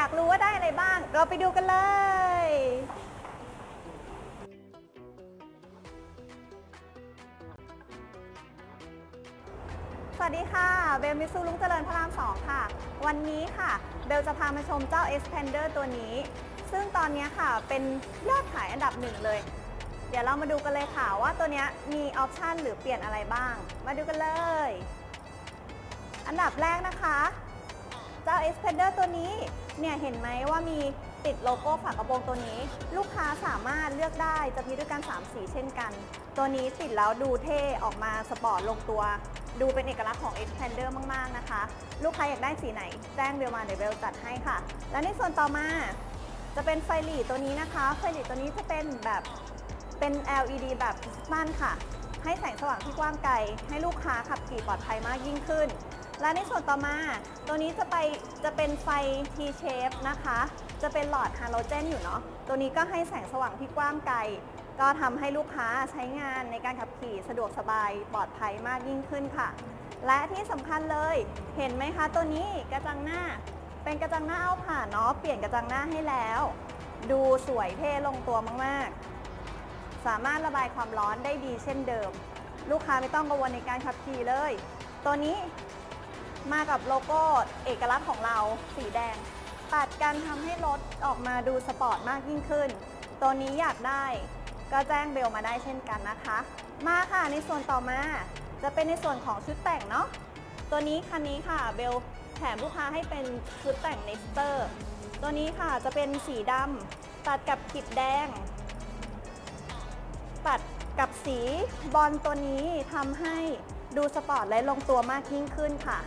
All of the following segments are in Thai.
อยากรู้ว่าได้อะไรบ้าง เราไปดูกันเลย สวัสดีค่ะ เบลมิสูลุงเจริญพระรามสองค่ะ วันนี้ค่ะ เบลจะพามาชมเจ้า Expander ตัวนี้ ซึ่งตอนนี้ค่ะเป็นยอดขายอันดับหนึ่งเลย เดี๋ยวเรามาดูกันเลยค่ะว่าตัวนี้มีออปชันหรือเปลี่ยนอะไรบ้าง มาดูกันเลย อันดับแรกนะคะ เจ้า Expander ตัวนี้เนี่ยเห็นไหมว่ามีติดโลโก้ฝากระโปรงตัวนี้ ลูกค้าสามารถเลือกได้จะมีด้วยกัน 3 สีเช่นกัน ตัวนี้ติดแล้วดูเท่ออกมาสปอร์ตลงตัว ดูเป็นเอกลักษณ์ของ Expander มาก ๆ นะคะ ลูกค้าอยากได้สีไหน แจ้งเบลมาเดี๋ยวเบลจัดให้ค่ะ และในส่วนต่อมาจะเป็นไฟหลีตัวนี้นะคะ ไฟหลีตัวนี้จะเป็นแบบเป็น LED แบบพิสตันค่ะ ให้แสงสว่างที่กว้างไกล ให้ลูกค้าขับขี่ปลอดภัยมากยิ่งขึ้น และในส่วนต่อมาตัวนี้จะไปจะเป็นไฟ T shape นะคะ จะเป็นหลอดฮาโลเจนอยู่เนาะตัวนี้ก็ให้แสงสว่างที่กว้างไกล ก็ทำให้ลูกค้าใช้งานในการขับขี่สะดวกสบายปลอดภัยมากยิ่งขึ้นค่ะ และที่สำคัญเลยเห็นไหมคะ ตัวนี้กระจังหน้า เป็นกระจังหน้าเอาผ่านเนาะเปลี่ยนกระจังหน้าให้แล้ว ดูสวยเท่ลงตัวมากๆ สามารถระบายความร้อนได้ดีเช่นเดิม ลูกค้าไม่ต้องกังวลในการขับขี่เลย ตัวนี้ มากับโลโก้เอกลักษณ์ของเราสีแดงตัดกันทำให้รถออกมาดูสปอร์ตมากยิ่งขึ้น ตัวนี้อยากได้ก็แจ้งเบลมาได้เช่นกันนะคะ มาค่ะในส่วนต่อมาจะเป็นในส่วนของชุดแต่งเนาะตัวนี้คันนี้ค่ะเบลแถมลูกค้าให้เป็นชุดแต่ง Nexter ตัวนี้ค่ะจะเป็นสีดำตัดกับขีดแดง ตัดกับสีบอลตัวนี้ทำให้ดูสปอร์ตและลงตัวมากยิ่งขึ้นค่ะ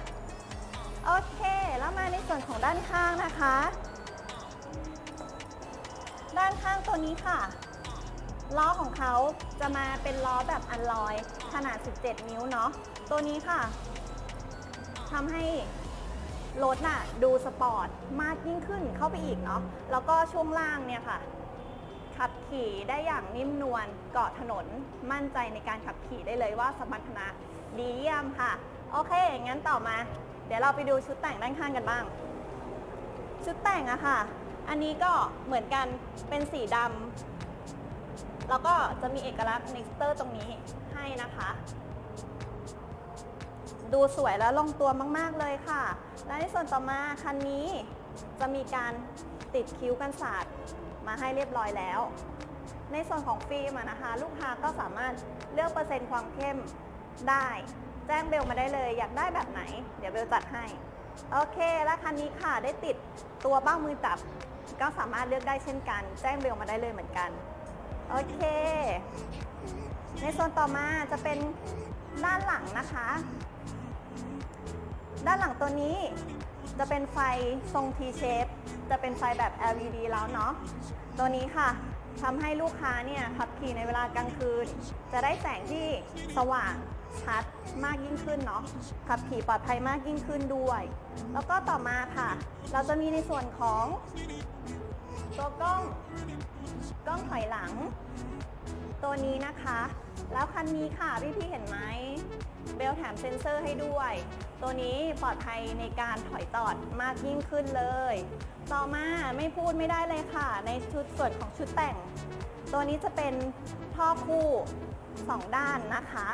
โอเค แล้วมาในส่วนของด้านข้างนะคะ ด้านข้างตัวนี้ค่ะ ล้อของเขาจะมาเป็นล้อแบบอันลอย ขนาด 17 นิ้วเนาะ ตัวนี้ค่ะทำให้รถน่ะดูสปอร์ตมากยิ่งขึ้นเข้าไปอีกเนาะ แล้วก็ช่วงล่างเนี่ยค่ะ ขับขี่ได้อย่างนิ่มนวลเกาะถนนมั่นใจในการขับขี่ได้เลยว่าสมรรถนะดีเยี่ยมค่ะ โอเค งั้นต่อมา ดี๋ยวเราไปดูชุดแต่งด้านข้างกันบ้าง ชุดแต่งอะค่ะ อันนี้ก็เหมือนกันเป็นสีดำแล้วก็จะมีเอกลักษณ์ Nexter ตรงนี้ให้นะคะ ดูสวยและลงตัวมาก ๆ เลยค่ะ และในส่วนต่อมาคันนี้จะมีการติดคิ้วกันศาสตร์มาให้เรียบร้อยแล้ว ในส่วนของฟิล์มนะคะ ลูกค้าก็สามารถเลือกเปอร์เซ็นต์ความเข้มได้ แจ้งเบลมาได้เลย อยากได้แบบไหน เดี๋ยวเบลจัดให้ โอเค แล้วคันนี้ค่ะได้ติดตัวเบ้ามือจับ ก็สามารถเลือกได้เช่นกัน แจ้งเบลมาได้เลยเหมือนกัน โอเค ในโซนต่อมาจะเป็นด้านหลังนะคะ ด้านหลังตัวนี้จะเป็นไฟทรง T shape จะเป็นไฟแบบ LED แล้วเนาะ ตัวนี้ค่ะทำให้ลูกค้าเนี่ยขับขี่ในเวลากลางคืน จะได้แสงที่สว่าง ชัดมากยิ่งขึ้นเนาะขับขี่ปลอดภัยมากยิ่งขึ้นด้วย แล้วก็ต่อมาค่ะ เราจะมีในส่วนของตัวกล้องกล้องถอยหลัง ตัวนี้นะคะ แล้วคันนี้ค่ะพี่พี่เห็นไหมเบลแถมเซ็นเซอร์ให้ด้วย ตัวนี้ปลอดภัยในการถอยจอดมากยิ่งขึ้นเลย ต่อมาไม่พูดไม่ได้เลยค่ะ ในชุดส่วนของชุดแต่ง ตัวนี้จะเป็นท่อคู่สองด้านนะคะ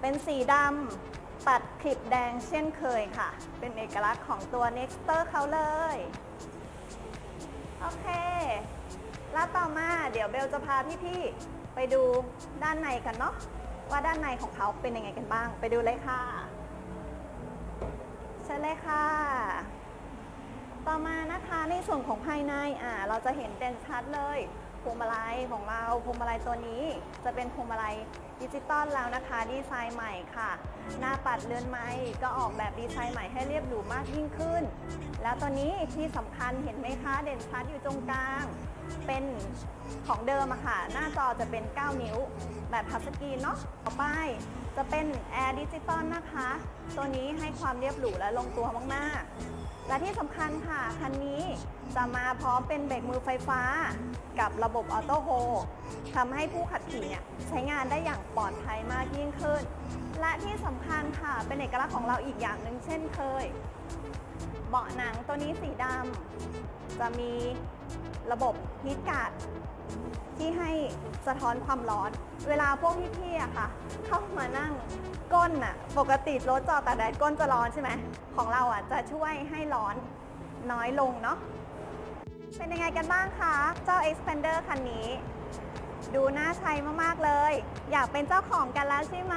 เป็นสีดำตัดคลิปแดงเช่นเคยค่ะ เป็นเอกลักษณ์ของตัว Nexter เขาเลย โอเค แล้วต่อมาเดี๋ยวเบลจะพาพี่ๆไปดูด้านในกันเนาะว่าด้านในของเขาเป็นยังไงกันบ้าง ไปดูเลยค่ะเชิญเลยค่ะ ต่อมานะคะในส่วนของภายในอ่าเราจะเห็นเด่นชัดเลยพวงมาลัยของเราพวงมาลัยตัวนี้จะเป็นพวงมาลัย ดิจิตอลแล้วนะคะ ดีไซน์ใหม่ค่ะ หน้าปัดเรือนไม้ก็ออกแบบดีไซน์ใหม่ให้เรียบหรูมากยิ่งขึ้น แล้วตอนนี้ที่สำคัญเห็นไหมคะ เด่นชัดอยู่ตรงกลาง เป็นของเดิมอะค่ะ หน้าจอจะเป็น 9 นิ้ว แบบพับสกรีนเนาะต่อไป จะเป็นแอร์ดิจิตอลนะคะ ตัวนี้ให้ความเรียบหรูและลงตัวมากๆ และที่สำคัญค่ะ คันนี้จะมาพร้อมเป็นเบรกมือไฟฟ้า กับระบบออโต้โฮทำให้ผู้ขับขี่เนี่ยใช้งานได้อย่างปลอดภัยมากยิ่งขึ้น และที่สำคัญค่ะ เป็นเอกลักษณ์ของเราอีกอย่างหนึ่งเช่นเคย เบาะหนังตัวนี้สีดำจะมีระบบฮีทการ์ด ที่ให้สะท้อนความร้อน เวลาพวกพี่ๆอะค่ะ เข้ามานั่งก้นอะปกติรถจอดตากแดดก้นจะร้อนใช่ไหมของเราอะจะช่วยให้ร้อนน้อยลงเนาะเป็นยังไงกันบ้างคะ เจ้า Expander คันนี้ ดูน่าใช้มากๆเลย อยากเป็นเจ้าของกันแล้วใช่ไหม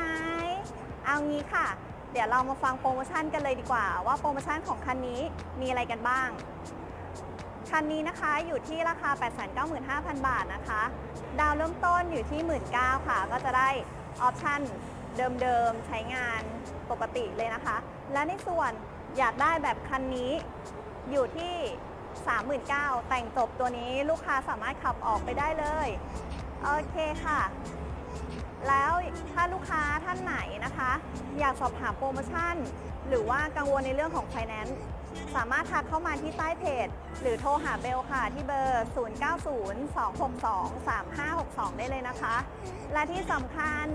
เอางี้ค่ะ เดี๋ยวเรามาฟังโปรโมชั่นกันเลยดีกว่า ว่าโปรโมชั่นของคันนี้มีอะไรกันบ้าง คันนี้นะคะอยู่ที่ราคา 895,000 บาทนะคะ ดาวเริ่มต้นอยู่ที่ 19,000ค่ะ ก็จะได้ออปชั่นเดิมๆ ใช้งานปกติเลยนะคะ และในส่วนอยากได้แบบคันนี้อยู่ที่ 39,000แต่งจบตัวนี้ลูกค้าสามารถขับออกไปได้เลย โอเคค่ะ แล้วถ้าลูกค้าท่านไหนนะคะ อยากสอบถามโปรโมชั่น หรือว่ากังวลในเรื่องของไฟแนนซ์ สามารถทักเข้ามาที่ใต้เพจ หรือโทรหาเบลค่ะที่เบอร์ 0902623562 ได้เลยนะคะ และที่สำคัญ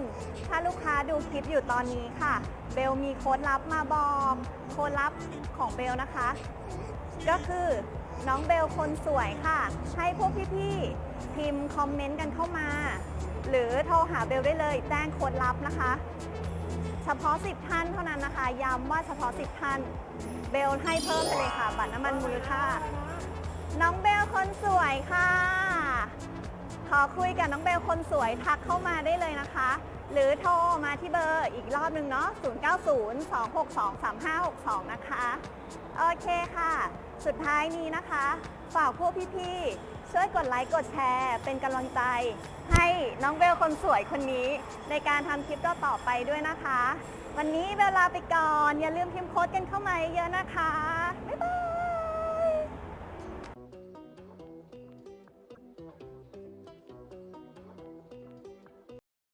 ถ้าลูกค้าดูคลิปอยู่ตอนนี้ค่ะ เบลมีโค้ดลับมาบอกโค้ดลับของเบลนะคะ ก็คือน้องเบลคนสวยค่ะ ให้พวกพี่ๆพิมพ์คอมเมนต์กันเข้ามา หรือโทรหาเบลได้เลยแจ้งโค้ดลับนะคะ เฉพาะ 10 ท่านเท่านั้นนะคะ ย้ำว่าเฉพาะ 10 ท่าน เบลให้เพิ่มไปเลยค่ะ บัตรน้ำมันมูลค่า น้องเบลคนสวยค่ะ ขอคุยกับน้องเบลคนสวยทักเข้ามาได้เลยนะคะ หรือโทรมาที่เบอร์อีกรอบหนึ่งเนาะ 0902623562 นะคะ โอเคค่ะ สุดท้ายนี้นะคะ ฝากพวกพี่ๆ ช่วยกดไลค์กดแชร์ เป็นกำลังใจ ให้น้องเบลคนสวยคนนี้ ในการทำคลิปต่อๆไปด้วยนะคะ วันนี้เวลาไปก่อน อย่าลืมพิมพ์โค้ดกันเข้ามาเยอะนะคะ บ๊ายบาย